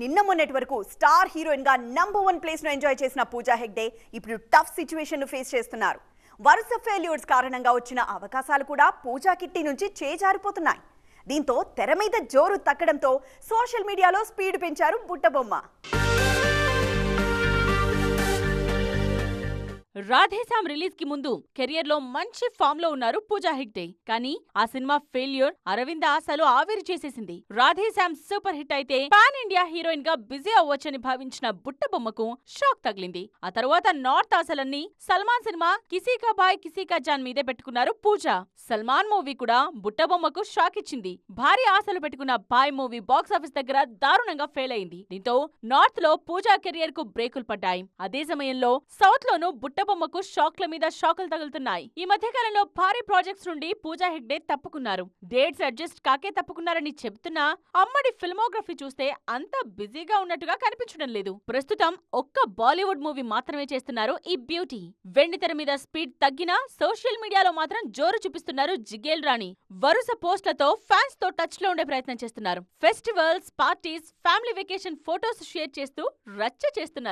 నిన్న మొన్నటి వరకు స్టార్ హీరోయిన్గా నంబర్ వన్ ప్లేస్ను ఎంజాయ్ చేసిన పూజా హెగ్డే ఇప్పుడు టఫ్ సిచ్యువేషన్ను ఫేస్ చేస్తున్నారు. వరుస ఫెయిల్యూర్స్ కారణంగా వచ్చిన అవకాశాలు కూడా పూజా కిట్టి నుంచి చేజారిపోతున్నాయి. దీంతో తెర మీద జోరు తక్కడంతో సోషల్ మీడియాలో స్పీడ్ పెంచారు బుట్టబొమ్మ. రాధేశామ్ రిలీజ్కి ముందు కెరియర్లో మంచి ఫామ్లో ఉన్నారు పూజా హెగ్డే. కానీ ఆ సినిమా ఫెయిల్యూర్ అరవింద ఆశలు ఆవిరి చేసేసింది. రాధేశామ్ సూపర్ హిట్ అయితే పాన్ ఇండియా హీరోయిన్గా బిజీ అవ్వచ్చని భావించిన బుట్ట బొమ్మకు షాక్ తగిలింది. ఆ తర్వాత నార్త్ ఆశలన్నీ సల్మాన్ సినిమా కిసీకా బాయ్ కిసీకా జాన్ మీదే పెట్టుకున్నారు పూజా. సల్మాన్ మూవీ కూడా బుట్టబొమ్మకు షాక్ ఇచ్చింది. భారీ ఆశలు పెట్టుకున్న బాయ్ మూవీ బాక్స్ ఆఫీస్ దగ్గర దారుణంగా ఫెయిల్ అయింది. దీంతో నార్త్లో పూజా కెరియర్కు బ్రేకులు పడ్డాయి. అదే సమయంలో సౌత్ లోనూ బుట్టబొమ్మకు షాక్ల మీద షాకులు తగులుతున్నాయి. ఈ మధ్య కాలంలో భారీ ప్రాజెక్ట్స్ నుండి పూజా హెగ్డే తప్పుకున్నారు. డేట్స్ అడ్జస్ట్ కాకే తప్పుకున్నారని చెబుతున్నా అమ్మడి ఫిల్మోగ్రఫీ చూస్తే అంత బిజీగా ఉన్నట్టుగా కనిపించడం లేదు. ప్రస్తుతం ఒక్క బాలీవుడ్ మూవీ మాత్రమే చేస్తున్నారు ఈ బ్యూటీ. వెండి తెర మీద స్పీడ్ తగ్గినా సోషల్ మీడియాలో మాత్రం జోరు చూపిస్తున్నారు జిగేల్ రాణి. వరుస పోస్ట్లతో ఫ్యాన్స్తో టచ్లో ఉండే ప్రయత్నం చేస్తున్నారు. Festivals parties family vacation photos share చేస్తూ రచ్చ చేస్తున్నారు.